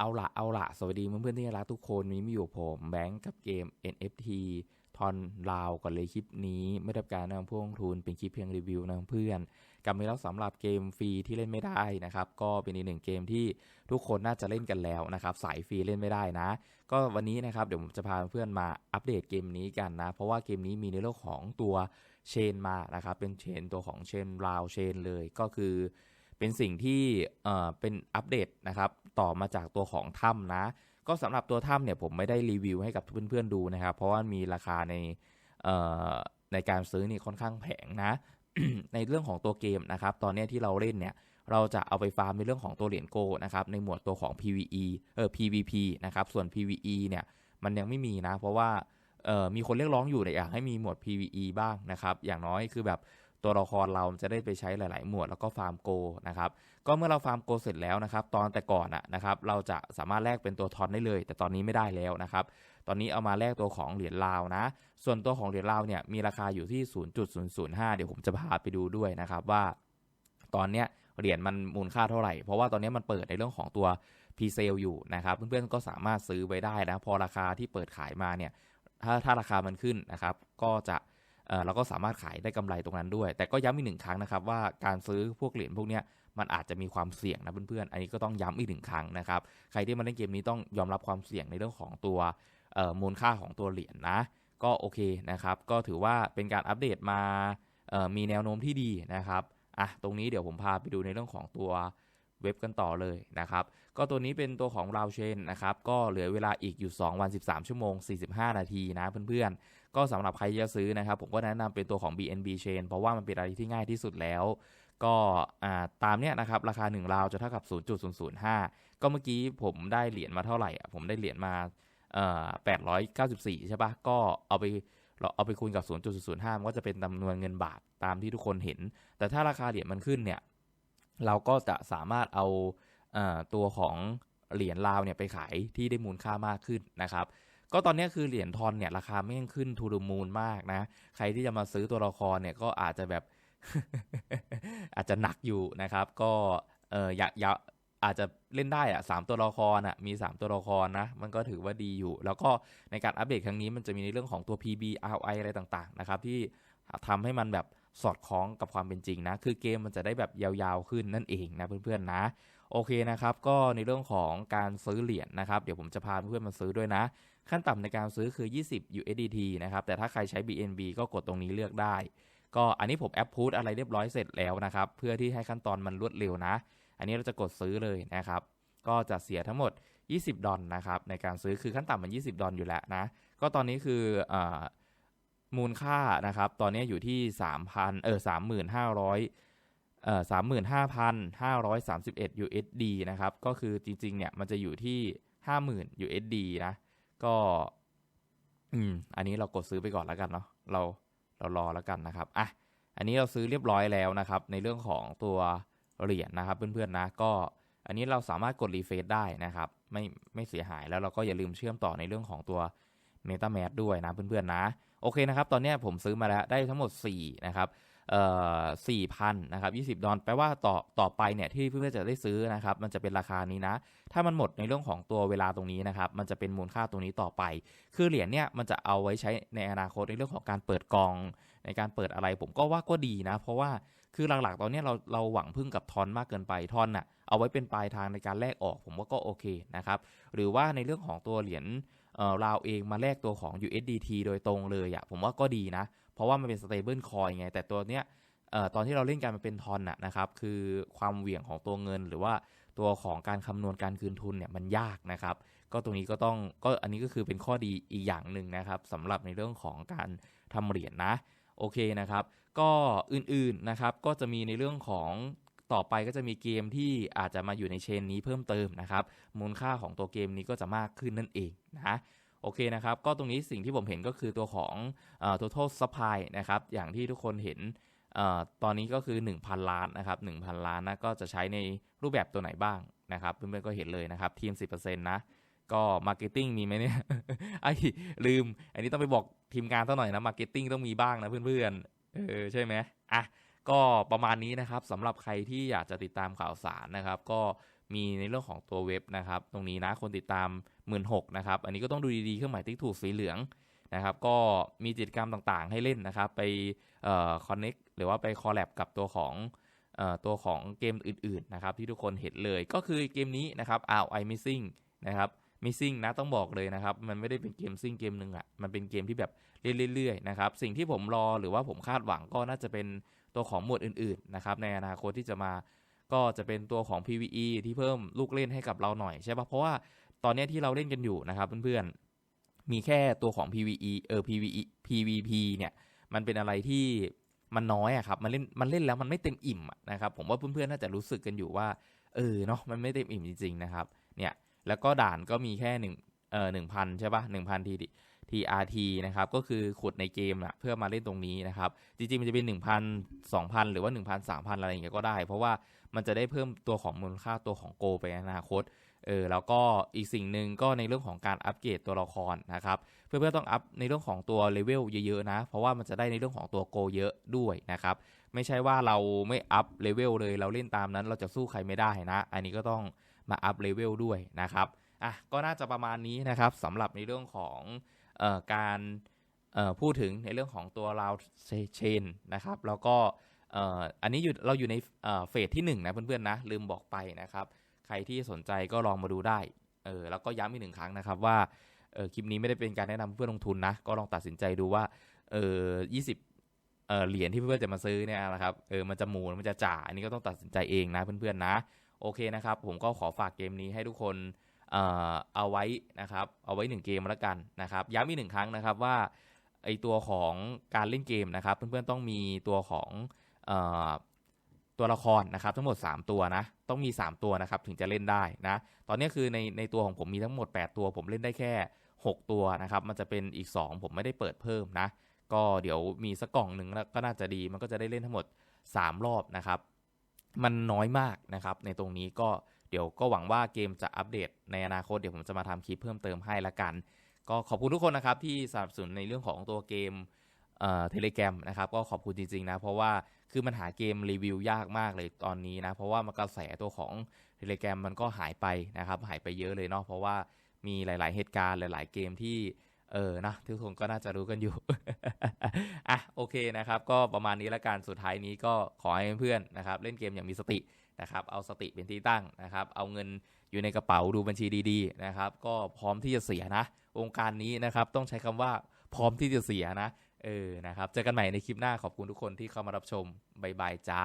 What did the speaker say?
เอาละเอาละสวัสดีเพื่อนๆที่รักทุกคนมีมีอยู่ผมแบงค์กับเกม NFT ทอนลาวก่อนเลยคลิปนี้ไม่ได้การนำพวงทุนเป็นคลิปเพียงรีวิวนะเพื่อนกับมาแล้วสำหรับเกมฟรีที่เล่นไม่ได้นะครับ ก็เป็นอีกหนึ่งเกมที่ทุกคนน่าจะเล่นกันแล้วนะครับ สายฟรีเล่นไม่ได้นะ ก็วันนี้นะครับเดี๋ยวผมจะพาเพื่อนมาอัปเดตเกมนี้กันนะ เพราะว่าเกมนี้มีในเรื่องของตัวเชนมานะครับเป็นเชนตัวของเชนราวเชนเลยก็คือ เป็นสิ่งที่เอ่อเป็นอัปเดตนะครับต่อมาจากตัวของถ้ำนะ ก็สำหรับตัวถ้ำเนี่ยผมไม่ได้รีวิวให้กับเพื่อนๆดูนะครับ เพราะว่ามีราคาในเอ่อในการซื้อนี่ค่อนข้างแพงนะ ในเรื่องของตัวเกมนะครับ ตอนนี้ที่เราเล่นเนี่ยเราจะเอาไปฟาร์มในเรื่องของตัวเหรียญโกนะครับในหมวดตัวของ PVE เออ PVP นะครับส่วน PVE เนี่ยมันยังไม่มีนะ เพราะว่าเอ่อมีคนเรียกร้องอยู่เนี่อยากให้มีหมวด PVE บ้างนะครับ อย่างน้อยคือแบบ ตัวละครเราจะได้ไปใช้หลาย ๆ หมวดแล้วก็ฟาร์มโกนะครับก็เมื่อเราฟาร์มโกเสร็จแล้วนะครับตอนแต่ก่อนอะนะครับเราจะสามารถแลกเป็นตัวทอนได้เลย แต่ตอนนี้ไม่ได้แล้วนะครับตอนนี้เอามาแลกตัวของเหรียญลาวนะ ส่วนตัวของเหรียญลาวเนี่ยมีราคาอยู่ที่ 0.005 เดี๋ยวผมจะพาไปดูด้วยนะครับว่า ตอนเนี้ยเหรียญมันมูลค่าเท่าไหร่ เพราะว่าตอนนี้มันเปิดในเรื่องของตัว p r e s a l e อยู่นะครับ เพื่อนๆก็สามารถซื้อไว้ได้นะ พอราคาที่เปิดขายมาเนี่ย ถ้าถ้าราคามันขึ้นนะครับ ก็จะ เราก็สามารถขายได้กำไรตรงนั้นด้วย แต่ก็ย้ำอีกหนึ่งครั้งนะครับว่าการซื้อพวกเหรียญพวกนี้มันอาจจะมีความเสี่ยงนะเพื่อนๆ อันนี้ก็ต้องย้ำอีกหนึ่งครั้งนะครับ ใครที่มาเล่นเกมนี้ต้องยอมรับความเสี่ยงในเรื่องของตัวมูลค่าของตัวเหรียญนะก็โอเคนะครับ ก็ถือว่าเป็นการอัปเดตมามีแนวโน้มที่ดีนะครับอะตรงนี้เดี๋ยวผมพาไปดูในเรื่องของตัวเว็บกันต่อเลยนะครับ ก็ตัวนี้เป็นตัวของ r o u Chain นะครับ ก็เหลือเวลาอีกอยู่ 2 วัน 13 ชั่วโมง 45 นาทีนะเพื่อนๆ ก็สำหรับใครจะซื้อนะครับ ผมก็แนะนำเป็นตัวของ BNB Chain เพราะว่ามันเป็นอะไรที่ง่ายที่สุดแล้ว ก็ตามเนี้ยนะครับ ราคา 1 ราวจะเท่ากับ 0.005 ก็เมื่อกี้ผมได้เหรียญมาเท่าไหร่อะผมได้เหรียญมาเอ่อ894ใช่ปะก็เอาไปเราเอาไปคูณกับ 0.005 มันก็จะเป็นจำนวนเงินบาทตามที่ทุกคนเห็น แต่ถ้าราคาเหรียญมันขึ้นเนี่ย เราก็จะสามารถเอาเอ่อตัวของเหรียญลาวเนี่ยไปขายที่ได้มูลค่ามากขึ้นนะครับ ก็ตอนนี้คือเหรียญทอนเนี่ยราคาไม่งขึ้นทูดมูลมากนะ ใครที่จะมาซื้อตัวละครเนี่ยก็อาจจะแบบอาจจะหนักอยู่นะครับ ก็เอออยากอยากอาจจะเล่นได้อะสามตัวละครอะมี 3 ตัวละครนะ มันก็ถือว่าดีอยู่ แล้วก็ในการอัปเดตครั้งนี้มันจะมีในเรื่องของตัว PB RI อะไรต่างๆนะครับ ที่ทำให้มันแบบสอดคล้องกับความเป็นจริงนะ คือเกมมันจะได้แบบยาวๆขึ้นนั่นเองนะเพื่อนๆนะ โอเคนะครับ ก็ในเรื่องของการซื้อเหรียญนะครับ เดี๋ยวผมจะพาเพื่อนมาซื้อด้วยนะ ขั้นต่ำในการซื้อคือ 20 USDT นะครับ แต่ถ้าใครใช้ BNB ก็กดตรงนี้เลือกได้ ก็อันนี้ผมแอปพูดอะไรเรียบร้อยเสร็จแล้วนะครับ เพื่อที่ให้ขั้นตอนมันรวดเร็วนะ อันนี้เราจะกดซื้อเลยนะครับ ก็จะเสียทั้งหมด 20 ดอลนะครับในการซื้อ คือขั้นต่ำมัน 20 ดอลอยู่แล้วนะ ก็ตอนนี้คืออมูลค่านะครับ ตอนนี้อยู่ที่ 3,000 เออ 3,500 เอ่อ35,531 USD นะครับ ก็คือจริงๆ เนี่ย มันจะอยู่ที่50,000 USD นะ ก็ อืม อันนี้เรากดซื้อไปก่อนแล้วกันเนาะ เรา เรารอแล้วกันนะครับ อะ อันนี้เราซื้อเรียบร้อยแล้วนะครับ ในเรื่องของตัวเหรียญนะครับ เพื่อนๆ นะ ก็ อันนี้เราสามารถกดรีเฟซได้นะครับ ไม่ ไม่เสียหาย แล้วเราก็อย่าลืมเชื่อมต่อในเรื่องของตัว MetaMask ด้วยนะเพื่อนๆ นะ โอเคนะครับ ตอนนี้ผมซื้อมาแล้ว ได้ทั้งหมด4นะครับ สี่พันนะครับยี่สิบดอลแปลว่าต่อต่อไปเนี่ยที่เพื่อนๆจะได้ซื้อนะครับมันจะเป็นราคานี้นะ ถ้ามันหมดในเรื่องของตัวเวลาตรงนี้นะครับมันจะเป็นมูลค่าตรงนี้ต่อไป คือเหรียญเนี่ยมันจะเอาไว้ใช้ในอนาคตในเรื่องของการเปิดกอง ในการเปิดอะไรผมก็ว่าก็ดีนะ เพราะว่าคือหลักๆ ตอนนี้เราเราหวังพึ่งกับทอนมากเกินไปทอนน่ะเอาไว้เป็นปลายทางในการแลกออกผมว่าก็โอเคนะครับหรือว่าในเรื่องของตัวเหรียญเราเองมาแลกตัวของ USDT โดยตรงเลยอะผมว่าก็ดีนะ ราะว่ามันเป็น stable coin ไง แต่ตัวเนี้ยตอนที่เราเล่นกันมันเป็นทอนน่ะนะครับ คือความเหวี่ยงของตัวเงิน หรือว่าตัวของการคำนวณการคืนทุนเนี่ยมันยากนะครับ ก็ตรงนี้ก็ต้องก็อันนี้ก็คือเป็นข้อดีอีกอย่างหนึ่งนะครับสำหรับในเรื่องของการทำเหรียญนะโอเคนะครับ ก็อื่นๆนะครับก็จะมีในเรื่องของต่อไปก็จะมีเกมที่อาจจะมาอยู่ในเชนนี้เพิ่มเติมนะครับมูลค่าของตัวเกมนี้ก็จะมากขึ้นนั่นเองนะ โอเคนะครับ ก็ตรงนี้สิ่งที่ผมเห็นก็คือตัวของอ total supply นะครับ อย่างที่ทุกคนเห็นอตอนนี้ก็คือ 1,000 ล้านนะครับ 1,000 ล้านนะ ก็จะใช้ในรูปแบบตัวไหนบ้างนะครับ เพื่อนๆก็เห็นเลยนะครับทีม 10%นะ ก็มาร์เก็ตติ้งมีไหมเนี่ย ไอ้ลืม อันนี้ต้องไปบอกทีมงานซะหน่อยนะมาร์เก็ตติ้งต้องมีบ้างนะเพื่อนๆ เออใช่ไหมอะก็ประมาณนี้นะครับสำหรับใครที่อยากจะติดตามข่าวสารนะครับ ก็ มีในเรื่องของตัวเว็บนะครับ ตรงนี้นะคนติดตาม 1 6ื่นนะครับ อันนี้ก็ต้องดูดีๆเครื่องหมายติ๊กถูกสีเหลืองนะครับ ก็มีกิจกรรมต่างๆ ให้เล่นนะครับ ไปเอ่อคอนเน็กหรือว่าไปคอลแลบกับตัวของเอ่อตัวของเกมอื่นๆนะครับที่ทุกคนเห็นเลยก็คือเกมนี้นะครับ RI Missing นะครับ Missing นะต้องบอกเลยนะครับ มันไม่ได้เป็นเกมซิ่งเกมหนึ่งอะ่ะมันเป็นเกมที่แบบเล่นเรื่อยๆนะครับสิ่งที่ผมรอหรือว่าผมคาดหวังก็น่าจะเป็นตัวของหมวดอื่นๆนะครับในอนาคตที่จะมา ก็จะเป็นตัวของ PVE ที่เพิ่มลูกเล่นให้กับเราหน่อยใช่ปะเพราะว่าตอนนี้ที่เราเล่นกันอยู่นะครับเพื่อนๆ มีแค่ตัวของ PVE เออ PVE PVP เนี่ยมันเป็นอะไรที่มันน้อยอะครับ มันเล่นมันเล่นแล้วมันไม่เต็มอิ่มนะครับผมว่าเพื่อนๆน่าจะรู้สึกกันอยู่ว่าเออเนาะมันไม่เต็มอิ่มจริงๆนะครับเนี่ยแล้วก็ด่านก็มีแค่หนึ่งเออหนึ่งพันใช่ปะหนึ่งพันที TRT นะครับก็คือขุดในเกมอะเพื่อมาเล่นตรงนี้นะครับจริงๆมันจะเป็น 1,000 2,000 หรือว่า 1,000 3,000 อะไรอย่างเงี้ยก็ได้ เพราะว่ามันจะได้เพิ่มตัวของมูลค่าตัวของโกไปในอนาคตเออแล้วก็อีกสิ่งหนึ่งก็ในเรื่องของการอัปเกรดตัวละครนะครับเพื่อนๆต้องอัพในเรื่องของตัวเลเวลเยอะๆนะ เพราะว่ามันจะได้ในเรื่องของตัวโกเยอะด้วยนะครับไม่ใช่ว่าเราไม่อัพเลเวลเลยเราเล่นตามนั้นเราจะสู้ใครไม่ได้นะ อันนี้ก็ต้องมาอัพเลเวลด้วยนะครับอะก็น่าจะประมาณนี้นะครับสำหรับในเรื่องของ การพูดถึงในเรื่องของตัวราวเชนนะครับ แล้วก็อันนี้อยู่เราอยู่ในเฟสที่ 1 นะเพื่อนๆนะ ลืมบอกไปนะครับ ใครที่สนใจก็ลองมาดูได้เออแล้วก็ย้ำอีกหนึ่งครั้งนะครับว่าเออคลิปนี้ไม่ได้เป็นการแนะนำเพื่อนลงทุนนะ ก็ลองตัดสินใจดูว่าเออยี่สิบเออเหรียญที่เพื่อนจะมาซื้อเนี่ยนะครับเออมันจะหมูมันจะจ่าอันนี้ก็ต้องตัดสินใจเองนะเพื่อนๆนะ โอเคนะครับ ผมก็ขอฝากเกมนี้ให้ทุกคน เอาไว้นะครับ เอาไว้หนึ่งเกมแล้วกันนะครับ ย้ำอีกหนึ่งครั้งนะครับว่าไอตัวของการเล่นเกมนะครับ เพื่อนๆต้องมีตัวของอตัวละครนะครับ ทั้งหมด 3 ตัวนะต้องมี 3 ตัวนะครับถึงจะเล่นได้นะ ตอนนี้คือในในตัวของผมมีทั้งหมด 8 ตัว ผมเล่นได้แค่ 6 ตัวนะครับ มันจะเป็นอีก 2 ผมไม่ได้เปิดเพิ่มนะ ก็เดี๋ยวมีสักกล่องหนึ่งแล้วก็น่าจะดีมันก็จะได้เล่นทั้งหมด 3 รอบนะครับ มันน้อยมากนะครับ ในตรงนี้ก็ เดี๋ยวก็หวังว่าเกมจะอัปเดตในอนาคตเดี๋ยวผมจะมาทำคลิปเพิ่มเติมให้ละกัน ก็ขอบคุณทุกคนนะครับที่สนับสนุนในเรื่องของตัวเกมเอ่อเทเลแกรมนะครับก็ขอบคุณจริงๆนะเพราะว่าคือมันหาเกมรีวิวยากมากเลยตอนนี้นะเพราะว่ามันกระแสตัวของเทเลแกรมมันก็หายไปนะครับหายไปเยอะเลยเนาะเพราะว่ามีหลาย ๆ เหตุการณ์หลาย ๆ เกมที่เออนะทุกคนก็น่าจะรู้กันอยู่ อะโอเคนะครับ ก็ประมาณนี้ละกันสุดท้ายนี้ก็ขอให้เพื่อนๆนะครับ เล่นเกมอย่างมีสติ นะครับ เอาสติเป็นที่ตั้งนะครับ เอาเงินอยู่ในกระเป๋าดูบัญชีดีๆนะครับ ก็พร้อมที่จะเสียนะวงการนี้นะครับต้องใช้คำว่าพร้อมที่จะเสียนะ เออนะครับ เจอกันใหม่ในคลิปหน้าขอบคุณทุกคนที่เข้ามารับชมบายบายจ้า